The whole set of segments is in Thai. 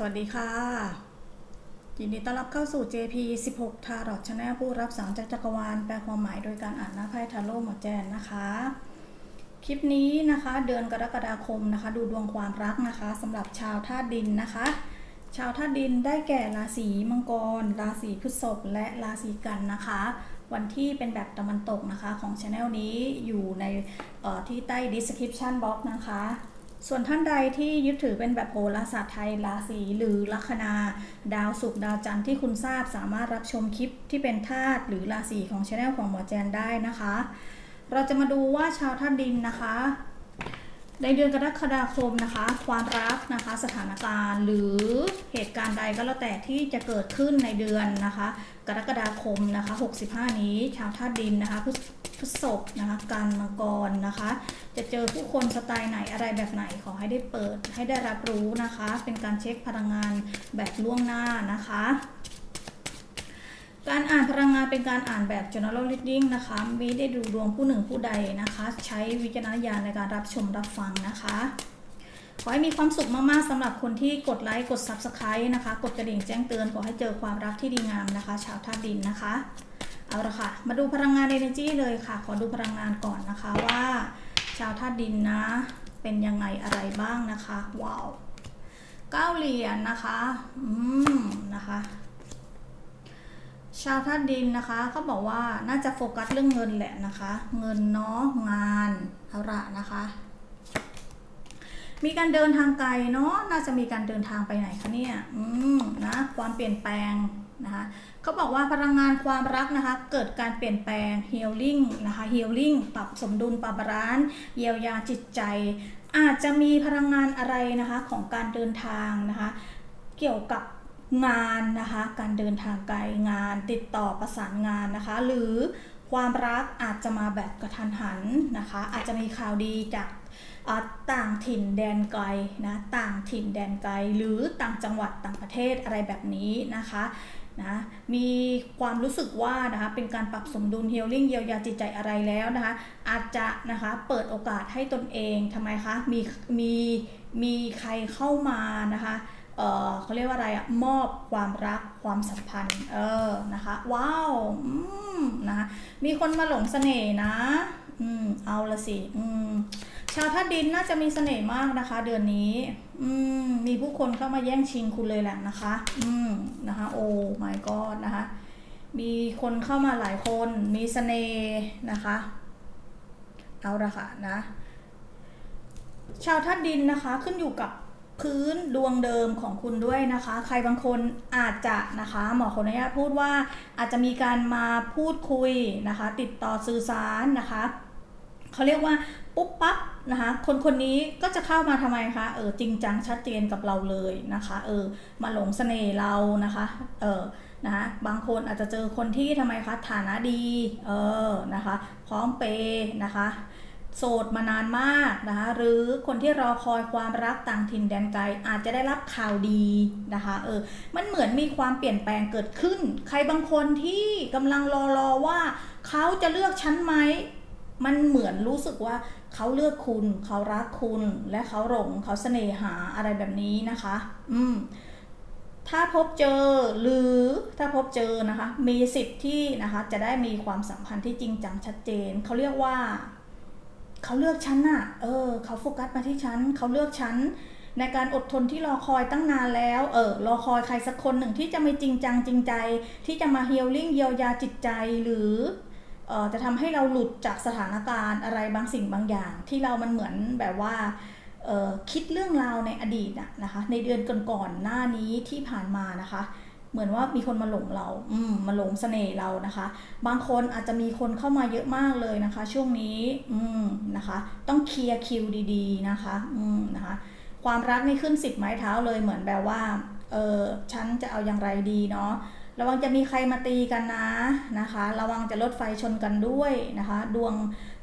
สวัสดีค่ะ ยินดีต้อนรับเข้าสู่ JP 16ทาร์ c h ช n แนลผู้รับสารจากจักรวาลแปลความหมายโดยการอ่านหน้าไพ่ทาโร่หมอแจนนะคะ คลิปนี้นะคะเดือนกรกฎาคมนะคะ ดูดวงความรักนะคะสำหรับชาวธาตุดินนะคะ ชาวธาตุดินได้แก่ราศีมังกร ราศีพฤษภและราศีกันนะคะ วันที่เป็นแบบตะวันตกนะคะของช anel นี้อยู่ในที่ใต้ description box นะคะ ส่วนท่านใดที่ยึดถือเป็นแบบโหราศาสตร์ไทยราศีหรือลัคนา ดาวศุกร์ดาวจันทร์ที่คุณทราบสามารถรับชมคลิปที่เป็นธาตุหรือราศีของช anel ของหมอแจนได้นะคะ เราจะมาดูว่าชาวธาตุดินนะคะ ในเดือนกรกฎาคมนะคะ ความรักนะคะ สถานการณ์หรือเหตุการณ์ใดก็แล้วแต่ที่จะเกิดขึ้นในเดือนนะคะ กรกฎาคมนะคะ 65 นี้ ชาวธาตุดินนะคะพฤษภนะคะกันมังกรนะคะ จะเจอผู้คนสไตล์ไหนอะไรแบบไหนขอให้ได้เปิดให้ได้รับรู้นะคะ เป็นการเช็คพลังงานแบบล่วงหน้านะคะ การอ่านพลังงานเป็นการอ่านแบบ general reading นะคะ ไม่ได้ดูดวงผู้หนึ่งผู้ใดนะคะ ใช้วิจารณญาณในการรับชมรับฟังนะคะ ขอให้มีความสุขมากๆสำหรับคนที่กดไลค์กด subscribe นะคะ กดกระดิ่งแจ้งเตือนขอให้เจอความรักที่ดีงามนะคะ ชาวธาตุดินนะคะ เอาละค่ะ มาดูพลังงาน energy เลยค่ะ ขอดูพลังงานก่อนนะคะว่า ชาวธาตุดินนะ เป็นยังไงอะไรบ้างนะคะ ว้าวเก้าเหรียญนะคะ อืมนะคะ ชาวธาตุดินนะคะเขาบอกว่าน่าจะโฟกัสเรื่องเงินแหละนะคะ เงินเนาะงานเอาละนะคะ มีการเดินทางไกลเนาะน่าจะมีการเดินทางไปไหนคะเนี่ยอืมนะความเปลี่ยนแปลงนะคะเขาบอกว่าพลังงานความรักนะคะ เกิดการเปลี่ยนแปลง healing นะคะ healing ปรับสมดุลปรับบาลานซ์เยียวยาจิตใจ อาจจะมีพลังงานอะไรนะคะของการเดินทางนะคะ เกี่ยวกับ งานนะคะ การเดินทางไกลงานติดต่อประสานงานนะคะ หรือความรักอาจจะมาแบบกระทันหันนะคะ อาจจะมีข่าวดีจากต่างถิ่นแดนไกลนะต่างถิ่นแดนไกล หรือต่างจังหวัดต่างประเทศอะไรแบบนี้นะคะนะมีความรู้สึกว่านะคะเป็นการปรับสมดุลเฮลลิ่งเยียวยาจิตใจอะไรแล้วนะคะอาจจะนะคะเปิดโอกาสให้ตนเองทำไมคะมีมีมีใครเข้ามานะคะ เออเขาเรียกว่าอะไรอะมอบความรักความสัมพันธ์ เออนะคะ ว้าวอืมนะคะมีคนมาหลงเสน่ห์นะอืมเอาละสิอืมชาวธาตุดินน่าจะมีเสน่ห์มากนะคะ เดือนนี้ อืมมีผู้คนเข้ามาแย่งชิงคุณเลยแหละนะคะ อืมนะคะ โอ้ my god นะคะ มีคนเข้ามาหลายคน มีเสน่ห์นะคะ เอาละค่ะนะ ชาวธาตุดินนะคะขึ้นอยู่กับ พื้นดวงเดิมของคุณด้วยนะคะ ใครบางคนอาจจะนะคะหมอขออนุญาตพูดว่าอาจจะมีการมาพูดคุยนะคะ ติดต่อสื่อสารนะคะเขาเรียกว่าปุ๊บปั๊บนะคะคนคนนี้ก็จะเข้ามาทำไมคะเออจริงจังชัดเจนกับเราเลยนะคะเออมาหลงเสน่ห์เรานะคะเออนะคะบางคนอาจจะเจอคนที่ทำไมคะฐานะดีเออนะคะพร้อมเปย์นะคะ โสดมานานมากนะคะ หรือคนที่รอคอยความรักต่างถิ่นแดนไกลอาจจะได้รับข่าวดีนะคะเออมันเหมือนมีความเปลี่ยนแปลงเกิดขึ้น ใครบางคนที่กำลังรอรอว่าเขาจะเลือกฉันไหมมันเหมือนรู้สึกว่าเขาเลือกคุณ เขารักคุณ และเขาหลงเขาเสน่หาอะไรแบบนี้นะคะ อืมถ้าพบเจอหรือถ้าพบเจอนะคะ มีสิทธิ์ที่นะคะจะได้มีความสัมพันธ์ที่จริงจังชัดเจน เขาเรียกว่า เขาเลือกฉันน่ะ เออ เขาโฟกัสมาที่ฉัน เขาเลือกฉันในการอดทนที่รอคอยตั้งนานแล้ว เออ รอคอยใครสักคนหนึ่งที่จะไม่จริงจังจริงใจ ที่จะมาเฮลลิ่งเยียวยาจิตใจหรือเอ่อจะทำให้เราหลุดจากสถานการณ์อะไรบางสิ่งบางอย่าง ที่เรามันเหมือนแบบว่าเอ่อคิดเรื่องราวในอดีตอะนะคะ ในเดือนก่อนๆหน้านี้ที่ผ่านมานะคะ เหมือนว่ามีคนมาหลงเรา อืมมาหลงเสน่ห์เรานะคะ บางคนอาจจะมีคนเข้ามาเยอะมากเลยนะคะ ช่วงนี้ อืมนะคะ ต้องเคลียร์คิวดีๆนะคะ อืมนะคะ ความรักนี่ขึ้นสิบไม้เท้าเลยเหมือนแบบว่า เออฉันจะเอาอย่างไรดีเนาะ ระวังจะมีใครมาตีกันนะนะคะ ระวังจะรถไฟชนกันด้วยนะคะ ดวง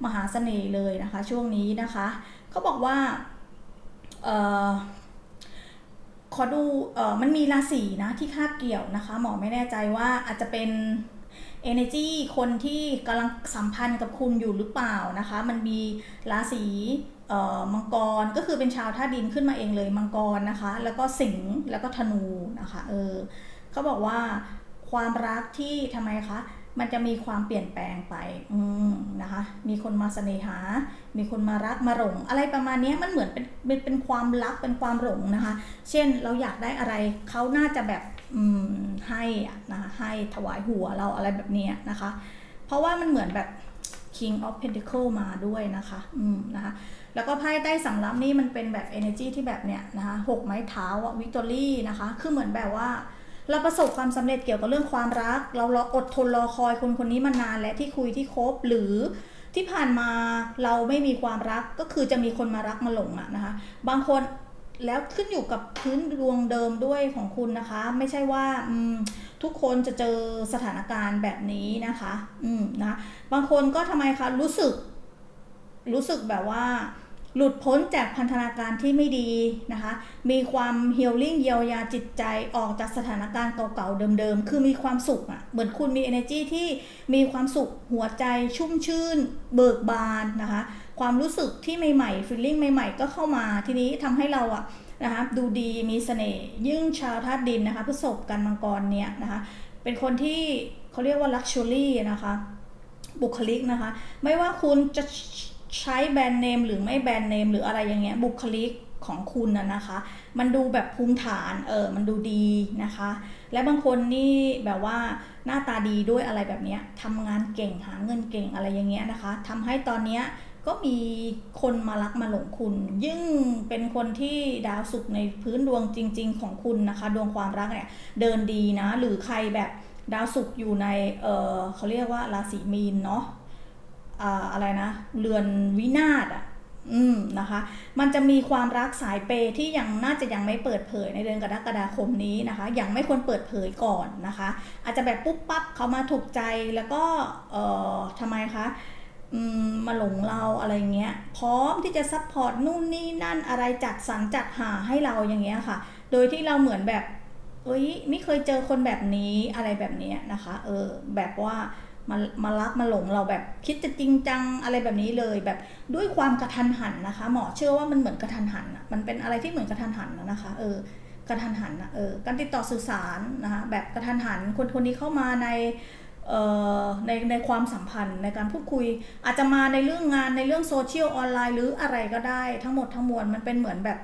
มหาเสน่ห์เลยนะคะ ช่วงนี้นะคะ เขาบอกว่า เออ ขอดูเออมันมีราศีนะที่คาบเกี่ยวนะคะ หมอไม่แน่ใจว่าอาจจะเป็น energy คนที่กำลังสัมพันธ์กับคุณอยู่หรือเปล่านะคะ มันมีราศีเอ่อมังกรก็คือเป็นชาวธาดินขึ้นมาเองเลยมังกรนะคะ แล้วก็สิงห์แล้วก็ธนูนะคะเออเขาบอกว่าความรักที่ทำไมคะ มันจะมีความเปลี่ยนแปลงไปอืมนะคะ มีคนมาเสน่หา มีคนมารักมาหลง อะไรประมาณนี้มันเหมือนเป็นเป็นเป็นความรักเป็นความหลงนะคะ เช่นเราอยากได้อะไรเขาน่าจะแบบอืมให้นะคะให้ถวายหัวเราอะไรแบบนี้นะคะ เพราะว่ามันเหมือนแบบ King of Pentacle มาด้วยนะคะอืมนะคะ แล้วก็ไพ่ใต้สำรับนี่มันเป็นแบบ energy ที่แบบเนี้ยนะคะหกไม้เท้าวิกตอรี่นะคะ คือเหมือนแบบว่า เราประสบความสำเร็จเกี่ยวกับเรื่องความรัก เรารออดทนรอคอยคนคนนี้มานานและที่คุยที่คบหรือที่ผ่านมาเราไม่มีความรักก็คือจะมีคนมารักมาหลงอะนะคะ บางคนแล้วขึ้นอยู่กับพื้นดวงเดิมด้วยของคุณนะคะ ไม่ใช่ว่าทุกคนจะเจอสถานการณ์แบบนี้นะคะ อืมนะบางคนก็ทำไมคะรู้สึก รู้สึกแบบว่า หลุดพ้นจากพันธนาการที่ไม่ดีนะคะ มีความเฮีลลิ่งเยียวยาจิตใจออกจากสถานการณ์เก่าๆเดิมๆ คือมีความสุขอะ่ะ เหมือนคุณมี energy ที่มีความสุขหัวใจชุ่มชื่น เบิกบานนะคะ ความรู้สึกที่ใหม่ๆ feeling ใหม่ๆ ก็เข้ามาทีนี้ทำให้เราอะนะคะดูดีมีเสน่ห์ยิ่งชาวธาตุดินนะคะพฤษภกันมังกรเนี่ยนะคะเป็นคนที่เขาเรียกว่า luxury นะคะ บุคลิกนะคะ ไม่ว่าคุณจะ ใช้แบรนด์เนมหรือไม่แบรนด์เนมหรืออะไรอย่างเงี้ยบุคลิกของคุณนะนะคะ มันดูแบบภูมิฐานเออมันดูดีนะคะ และบางคนนี่แบบว่าหน้าตาดีด้วยอะไรแบบเนี้ยทำงานเก่งหาเงินเก่งอะไรอย่างเงี้ยนะคะทำให้ตอนเนี้ยก็มีคนมารักมาหลงคุณ ยิ่งเป็นคนที่ดาวสุขในพื้นดวงจริง ๆ ของคุณนะคะ ดวงความรักเนี่ยเดินดีนะ หรือใครแบบดาวสุขอยู่ในเออเขาเรียกว่าราศีมีนเนาะ อะไรนะ เรือนวินาศอะอืมนะคะ มันจะมีความรักสายเปย์ที่ยังน่าจะยังไม่เปิดเผยในเดือนกรกฎาคมนี้นะคะ ยังไม่ควรเปิดเผยก่อนนะคะ อาจจะแบบปุ๊บปั๊บเขามาถูกใจแล้วก็เอ่อทำไมคะมมาหลงเราอะไรเงี้ย พร้อมที่จะซัพพอร์ตนู่นนี่นั่นอะไรจัดสรรจัดหาให้เราอย่างเงี้ยค่ะ โดยที่เราเหมือนแบบเอ้ยไม่เคยเจอคนแบบนี้อะไรแบบเนี้ยนะคะ เออแบบว่า มามารักมาหลงเราแบบคิดจะจริงจังอะไรแบบนี้เลย แบบด้วยความกระทันหันนะคะ หมอเชื่อว่ามันเหมือนกระทันหันอะมันเป็นอะไรที่เหมือนกระทันหันนะคะ เออกระทันหันนะเออการติดต่อสื่อสารนะคะแบบกระทันหันคนคนนี้เข้ามาในเอ่อในในความสัมพันธ์ในการพูดคุย อาจจะมาในเรื่องงานในเรื่องโซเชียลออนไลน์หรืออะไรก็ได้ ทั้งหมดทั้งมวลมันเป็นเหมือนแบบ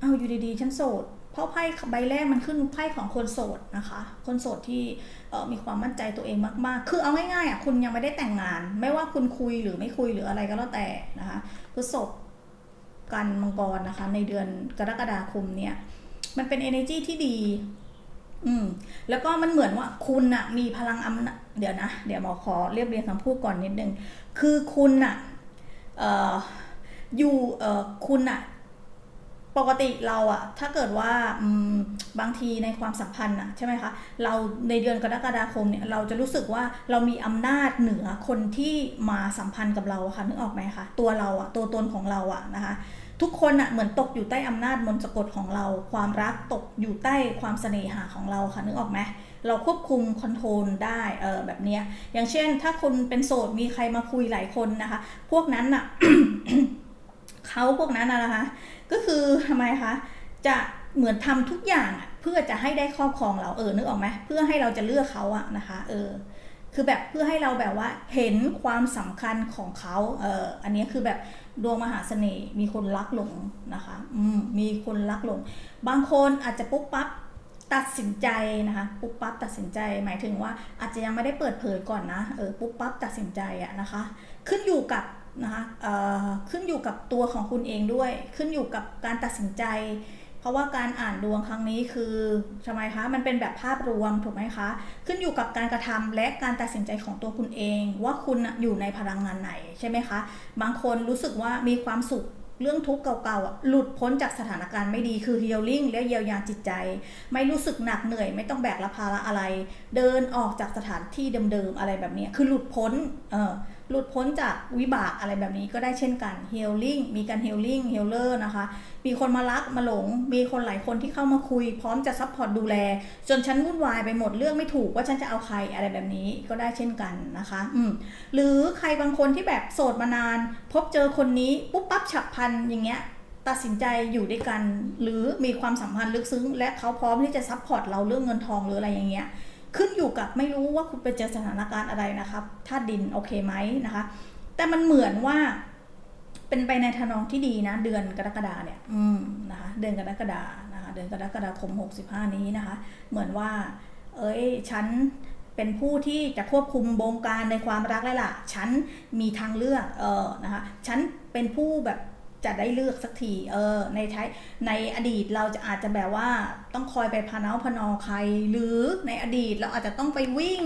เอาอยู่ดีๆฉันโสด ราะไพ่ใบแรกมันขึ้นไพ่ของคนโสดนะคะ คนโสดที่มีความมั่นใจตัวเองมากๆ คือเอาง่ายๆอะคุณยังไม่ได้แต่งงาน ไม่ว่าคุณคุยหรือไม่คุยหรืออะไรก็แล้วแต่นะคะพฤษภกันมังกรนะคะ ในเดือนกรกฎาคมเนี่ย มันเป็น energy ที่ดี อืม แล้วก็มันเหมือนว่าคุณน่ะมีพลังอำนาจเดี๋ยวนะ เดี๋ยวหมอขอเรียบเรียงคำพูดก่อนนิดนึง คือคุณน่ะเอ่ออยู่เอ่อคุณน่ะ ปกติเราอะถ้าเกิดว่าบางทีในความสัมพันธ์อะใช่ไหมคะเราในเดือนกรกฎาคมเนี่ยเราจะรู้สึกว่าเรามีอำนาจเหนือคนที่มาสัมพันธ์กับเราอะค่ะนึกออกไหมคะตัวเราอะตัวตนของเราอะนะคะ ทุกคนอะเหมือนตกอยู่ใต้อำนาจมนต์สะกดของเรา ความรักตกอยู่ใต้ความเสน่หาของเราค่ะนึกออกไหมเราควบคุมคอนโทรลได้เออแบบเนี้ยอย่างเช่น ถ้าคุณเป็นโสดมีใครมาคุยหลายคนนะคะ พวกนั้นอะ เขาพวกนั้นนะนะคะ ก็คือทำไมคะจะเหมือนทำทุกอย่างอะเพื่อจะให้ได้ครอบครองเราเออนึกออกไหมเพื่อให้เราจะเลือกเขาอะนะคะเออคือแบบเพื่อให้เราแบบว่าเห็นความสำคัญของเขาเอออันนี้คือแบบดวงมหาเสน่ห์มีคนรักหลงนะคะอืมมีคนรักหลง บางคนอาจจะปุ๊บปั๊บตัดสินใจนะคะปุ๊บปั๊บตัดสินใจหมายถึงว่าอาจจะยังไม่ได้เปิดเผยก่อนนะเออปุ๊บปั๊บตัดสินใจอะนะคะ ขึ้นอยู่กับ นะคะขึ้นอยู่กับตัวของคุณเองด้วย ขึ้นอยู่กับการตัดสินใจ เพราะว่าการอ่านดวงครั้งนี้คือทำไมคะ มันเป็นแบบภาพรวมถูกไหมคะ ขึ้นอยู่กับการกระทำและการตัดสินใจของตัวคุณเอง ว่าคุณอยู่ในพลังงานไหนใช่ไหมคะ บางคนรู้สึกว่ามีความสุขเรื่องทุกข์เก่าๆหลุดพ้นจากสถานการณ์ไม่ดีคือ healing และเยียวยาจิตใจ ไม่รู้สึกหนักเหนื่อย ไม่ต้องแบกรับภาระอะไร เดินออกจากสถานที่เดิมๆอะไรแบบนี้คือหลุดพ้นเออ หลุดพ้นจากวิบากอะไรแบบนี้ก็ได้เช่นกัน healing มีการ healing healer นะคะ มีคนมารักมาหลง มีคนหลายคนที่เข้ามาคุย พร้อมจะซัพพอร์ตดูแล จนฉันวุ่นวายไปหมดเรื่องไม่ถูกว่าฉันจะเอาใครอะไรแบบนี้ก็ได้เช่นกันนะคะอืมหรือใครบางคนที่แบบโสดมานาน พบเจอคนนี้ปุ๊บปั๊บฉับพลันอย่างเงี้ยตัดสินใจอยู่ด้วยกัน หรือมีความสัมพันธ์ลึกซึ้ง และเขาพร้อมที่จะซัพพอร์ตเราเรื่องเงินทองหรืออะไรอย่างเงี้ย ขึ้นอยู่กับไม่รู้ว่าคุณไปเจอสถานการณ์อะไรนะครับธาตุดินโอเคไหมนะคะ แต่มันเหมือนว่า เป็นไปในทนองที่ดีนะ เดือนกรกฎาเนี่ย อืมนะคะเดือนกรกฎานะคะ เดือนกรกฎาคม 65 นี้นะคะ เหมือนว่า เอ้ยฉันเป็นผู้ที่จะควบคุมบงการในความรักแล้ล่ะ ฉันมีทางเลือก เออนะคะ ฉันเป็นผู้แบบ จะได้เลือกสักทีเออในท้ายในอดีตเราจะอาจจะแบบว่าต้องคอยไปพานาพนอใคร หรือในอดีตเราอาจจะต้องไปวิ่ง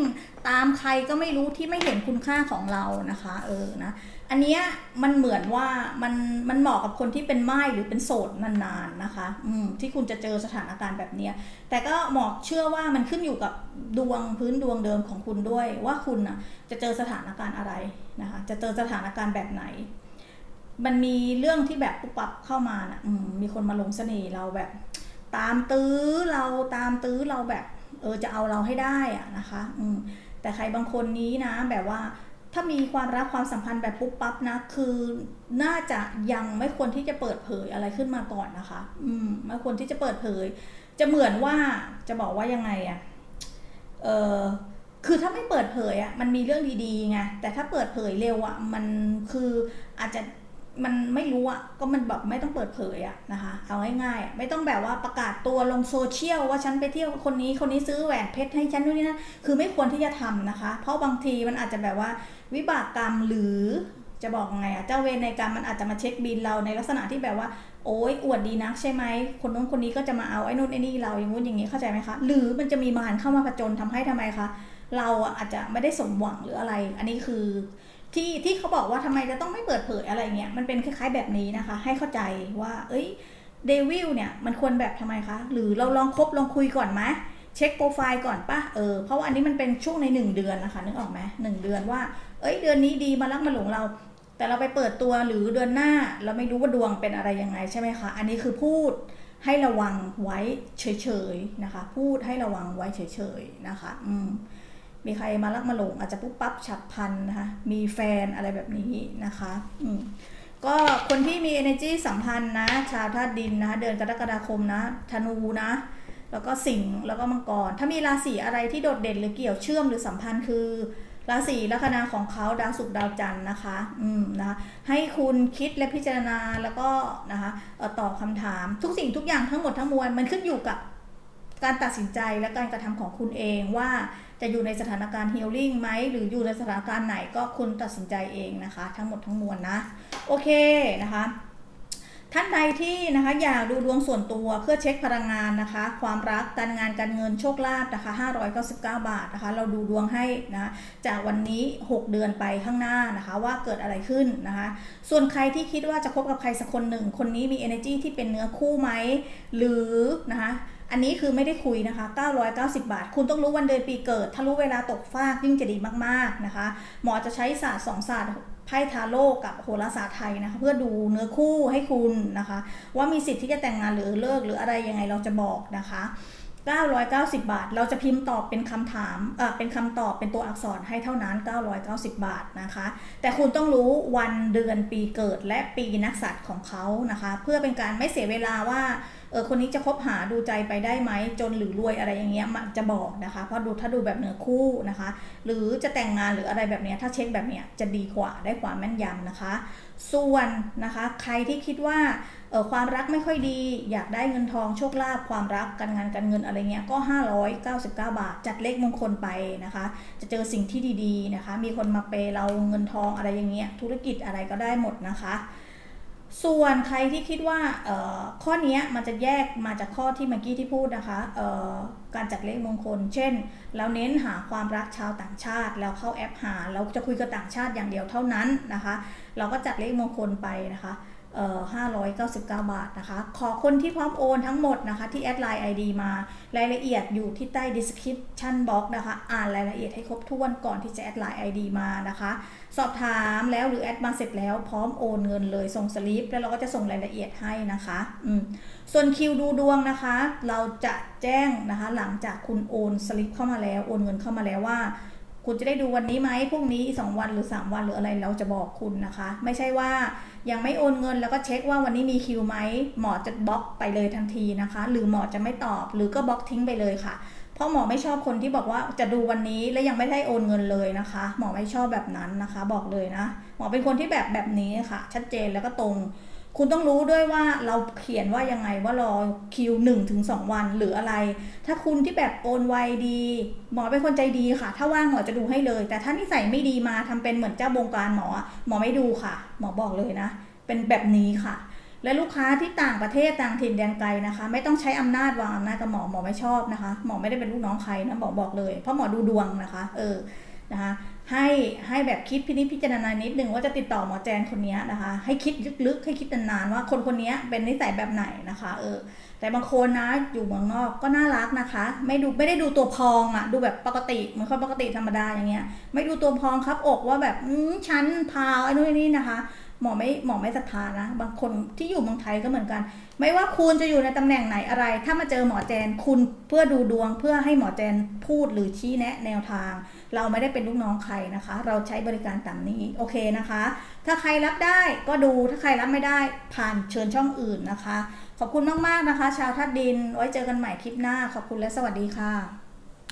ตามใครก็ไม่รู้ที่ไม่เห็นคุณค่าของเรานะคะ เออนะอันเนี้ยมันเหมือนว่ามันมันเหมาะกับคนที่เป็นไม้หรือเป็นโสดนานๆนะคะ อืมที่คุณจะเจอสถานการณ์แบบเนี้ยแต่ก็เหมาะเชื่อว่ามันขึ้นอยู่กับดวงพื้นดวงเดิมของคุณด้วย ว่าคุณน่ะจะเจอสถานการณ์อะไรนะคะ จะเจอสถานการณ์แบบไหน มันมีเรื่องที่แบบปุ๊บปั๊บเข้ามานะ่ะมมีคนมาลงเสน่ห์เราแบบ ตามตื้อเราตามตื้อเราแบบ เออจะเอาเราให้ได้อะนะคะ อืมแต่ใครบางคนนี้นะ แบบว่าถ้ามีความรักความสัมพันธ์แบบปุ๊บปั๊บนะคือน่าจะยังไม่ควรที่จะเปิดเผยอะไรขึ้นมาก่อนนะคะ อืมไม่ควรที่จะเปิดเผย จะเหมือนว่าจะบอกว่ายังไงอะเออคือถ้าไม่เปิดเผยอะมันมีเรื่องดีๆไงแต่ถ้าเปิดเผยเร็วอะมันคืออาจจะ มันไม่รู้อะก็มันแบบไม่ต้องเปิดเผยอะนะคะ เอาง่ายๆไม่ต้องแบบว่าประกาศตัวลงโซเชียลว่าฉันไปเที่ยวคนนี้คนนี้ซื้อแหวนเพชรให้ฉันนู่นนี่นั่นคือไม่ควรที่จะทำนะคะ เพราะบางทีมันอาจจะแบบว่าวิบากกรรมหรือจะบอกไงอะเจ้าเวรในกรรมมันอาจจะมาเช็คบินเราในลักษณะที่แบบว่า โอ้ยอวดดีนักใช่ไหมคนนู้นคนนี้ก็จะมาเอาไอ้นู่นไอ้นี่เราอย่างงู้นอย่างนี้เข้าใจไหมคะหรือมันจะมีมารเข้ามาผจญทำให้ทำไมคะเราอาจจะไม่ได้สมหวังหรืออะไร อันนี้คือ ที่ที่เขาบอกว่าทำไมจะต้องไม่เปิดเผยอะไรเงี้ยมันเป็นคล้ายๆแบบนี้นะคะ ให้เข้าใจว่า เอ้ยเดวิลเนี่ยมันควรแบบทำไมคะ หรือเราลองคบลองคุยก่อนไหมเช็คโปรไฟล์ก่อนปะเออเพราะว่าอันนี้มันเป็นช่วงในหนึ่งเดือนนะคะนึกออกไหมหนึ่งเดือนว่า เอ้ยเดือนนี้ดีมารักมาหลงเรา แต่เราไปเปิดตัวหรือเดือนหน้าเราไม่รู้ว่าดวงเป็นอะไรยังไงใช่ไหมคะอันนี้คือพูดให้ระวังไว้เฉยๆนะคะ พูดให้ระวังไว้เฉยๆนะคะ อืม มีใครมารักมาหลงอาจจะปุ๊บปั๊บฉับพันนะคะ มีแฟนอะไรแบบนี้นะคะอืมก็คนที่มี energy สัมพันธ์นะ ชาวธาตุดินนะ เดือนกรกฎาคมนะธนูนะ แล้วก็สิงห์แล้วก็มังกร ถ้ามีราศีอะไรที่โดดเด่นหรือเกี่ยวเชื่อมหรือสัมพันธ์คือ ราศีลัคนาของเขาดาวศุกร์ดาวจันทร์นะคะ อืมนะคะให้คุณคิดและพิจารณาแล้วก็นะคะตอบคำถามทุกสิ่งทุกอย่างทั้งหมดทั้งมวลมันขึ้นอยู่กับ การตัดสินใจและการกระทำของคุณเองว่าจะอยู่ในสถานการณ์ฮีลลิ่งไหมหรืออยู่ในสถานการณ์ไหนก็คุณตัดสินใจเองนะคะ ทั้งหมดทั้งมวลนะ โอเคนะคะ ท่านใดที่นะคะอยากดูดวงส่วนตัวเพื่อเช็คพลังงานนะคะ ความรักการงานการเงินโชคลาภนะคะ599 บาทนะคะ เราดูดวงให้นะจากวันนี้ 6 เดือนไปข้างหน้านะคะ ว่าเกิดอะไรขึ้นนะคะ ส่วนใครที่คิดว่าจะคบกับใครสักคนหนึ่ง คนนี้มี energy ที่เป็นเนื้อคู่ไหมหรือนะคะ อันนี้คือไม่ได้คุยนะคะ 990 บาท คุณต้องรู้วันเดือนปีเกิด ถ้ารู้เวลาตกฟากยิ่งจะดีมากๆนะคะ หมอจะใช้ศาสตร์สองศาสตร์ไพ่ทาโร่กับโหราศาสตร์ไทยนะคะ เพื่อดูเนื้อคู่ให้คุณนะคะ ว่ามีสิทธิ์ที่จะแต่งงานหรือเลิกหรืออะไรยังไงเราจะบอกนะคะ990 บาท เราจะพิมพ์ตอบเป็นคำถามเออเป็นคำตอบเป็นตัวอักษรให้เท่านั้น 990 บาทนะคะ แต่คุณต้องรู้วันเดือนปีเกิดและปีนักษัตริย์ของเขานะคะ เพื่อเป็นการไม่เสียเวลาว่า เออคนนี้จะคบหาดูใจไปได้ไหมจนหรือรวยอะไรอย่างเงี้ยมันจะบอกนะคะเพราะดูถ้าดูแบบเนื้อคู่นะคะ หรือจะแต่งงานหรืออะไรแบบเนี้ยถ้าเช็คแบบเนี้ยจะดีกว่าได้ความแม่นยำนะคะ ส่วนนะคะใครที่คิดว่าเออความรักไม่ค่อยดี อยากได้เงินทองโชคลาภความรักการงานการเงินอะไรเงี้ยก็ 599 บาท จัดเลขมงคลไปนะคะ จะเจอสิ่งที่ดีๆนะคะ มีคนมาเปย์เราเงินทองอะไรอย่างเงี้ยธุรกิจอะไรก็ได้หมดนะคะ ส่วนใครที่คิดว่าข้อนี้มันจะแยกมาจากข้อที่เมื่อกี้ที่พูดนะคะการจัดเลขมงคล เช่น เราเน้นหาความรักชาวต่างชาติ แล้วเข้าแอปหา เราจะคุยกับต่างชาติอย่างเดียวเท่านั้นนะคะ เราก็จัดเลขมงคลไปนะคะ 599 บาทนะคะ ขอคนที่พร้อมโอนทั้งหมดนะคะที่แอดไลน์ ID มารายละเอียดอยู่ที่ใต้ description box นะคะ อ่านรายละเอียดให้ครบถ้วนก่อนที่จะแอดไลน์ ID มานะคะ สอบถามแล้วหรือแอดมาเสร็จแล้วพร้อมโอนเงินเลยส่งสลิปแล้วเราก็จะส่งรายละเอียดให้นะคะอืมส่วนคิวดูดวงนะคะ เราจะแจ้งนะคะหลังจากคุณโอนสลิปเข้ามาแล้วโอนเงินเข้ามาแล้วว่า คุณจะได้ดูวันนี้ไหมพรุ่งนี้2วันหรือ 3 วันหรืออะไรเราจะบอกคุณนะคะ ไม่ใช่ว่ายังไม่โอนเงินแล้วก็เช็คว่าวันนี้มีคิวไหมหมอจะบล็อกไปเลยทันทีนะคะ หรือหมอจะไม่ตอบ หรือก็บล็อกทิ้งไปเลยค่ะ เพราะหมอไม่ชอบคนที่บอกว่าจะดูวันนี้แล้วยังไม่ได้โอนเงินเลยนะคะ หมอไม่ชอบแบบนั้นนะคะ บอกเลยนะ หมอเป็นคนที่แบบแบบนี้ค่ะ ชัดเจนแล้วก็ตรง คุณต้องรู้ด้วยว่าเราเขียนว่ายังไงว่ารอคิวหนึ่งถึงสองวันหรืออะไร ถ้าคุณที่แบบโอนไวดี หมอเป็นคนใจดีค่ะ ถ้าว่างหมอจะดูให้เลย แต่ถ้านิสัยไม่ดีมาทำเป็นเหมือนเจ้าบงการหมอ หมอไม่ดูค่ะ หมอบอกเลยนะ เป็นแบบนี้ค่ะ และลูกค้าที่ต่างประเทศต่างถิ่นแดนไกลนะคะ ไม่ต้องใช้อำนาจวางอำนาจกับหมอหมอไม่ชอบนะคะ หมอไม่ได้เป็นลูกน้องใครนะหมอบอกเลย เพราะหมอดูดวงนะคะ เออนะคะ ให้ให้แบบคิดพินิจพิจารณานิดนึงว่าจะติดต่อหมอแจนคนนี้นะคะ ให้คิดลึกๆ ให้คิดนานๆว่าคนคนนี้เป็นนิสัยแบบไหนนะคะ เออ แต่บางคนนะอยู่เมืองนอกก็น่ารักนะคะ ไม่ดูไม่ได้ดูตัวพองอะ่ะ ดูแบบปกติเหมือนคนปกติธรรมดาอย่างเงี้ย ไม่ดูตัวพองครับอกว่าแบบอืมฉันพาวไอ้นู่นนี่นะคะหมอไม่หมอไม่ศรัทธานะ บางคนที่อยู่เมืองไทยก็เหมือนกัน ไม่ว่าคุณจะอยู่ในตำแหน่งไหนอะไร ถ้ามาเจอหมอแจนคุณเพื่อดูดวงเพื่อให้หมอแจนพูดหรือชี้แนะแนวทาง เราไม่ได้เป็นลูกน้องใครนะคะ เราใช้บริการตามนี้โอเคนะคะ ถ้าใครรับได้ก็ดูถ้าใครรับไม่ได้ผ่านเชิญช่องอื่นนะคะ ขอบคุณมากๆนะคะ ชาวทัดดินไว้เจอกันใหม่คลิปหน้าขอบคุณและสวัสดีค่ะ